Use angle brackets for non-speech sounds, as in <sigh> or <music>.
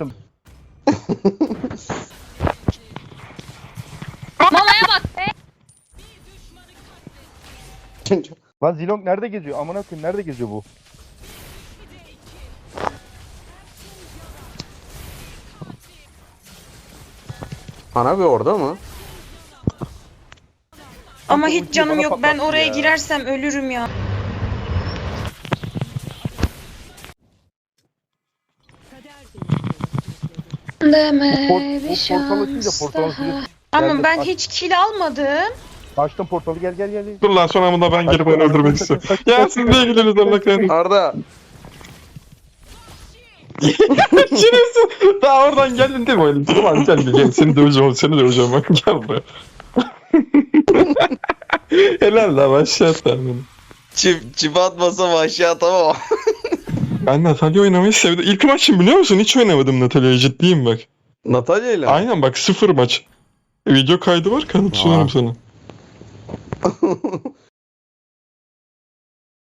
Malaya <laughs> bak be. <laughs> Lan Zilong nerede geziyor? Amına koyayım nerede geziyor bu? Ana bir orada mı? Ama hiç canım yok. Ben oraya ya. girersem ölürüm ya. Deme bir portal açınca şans portal daha. açınca Ama Geldim, ben hiç kill almadım. açtım portalı gel gel gel. Dur lan sonra bunda ben gelip onu öldürmek istiyorum. Ya <laughs> siz niye gidiyorsunuz Allah <laughs> kahretsin. Arda. Şerefsiz. Daha oradan geldin değil mi oğlum? Ulan gel gel seni döveceğim seni döveceğim bak gel buraya. <laughs> Helal lan aşağı atar beni. Çip, çip atmasam aşağı atamam. Ben Natalya oynamayı sevdim. İlk maçım biliyor musun? Hiç oynamadım Natalya'yı ciddiyim bak. Natalya ile. Aynen bak sıfır maç. Video kaydı var kanıt sunarım sana. <laughs>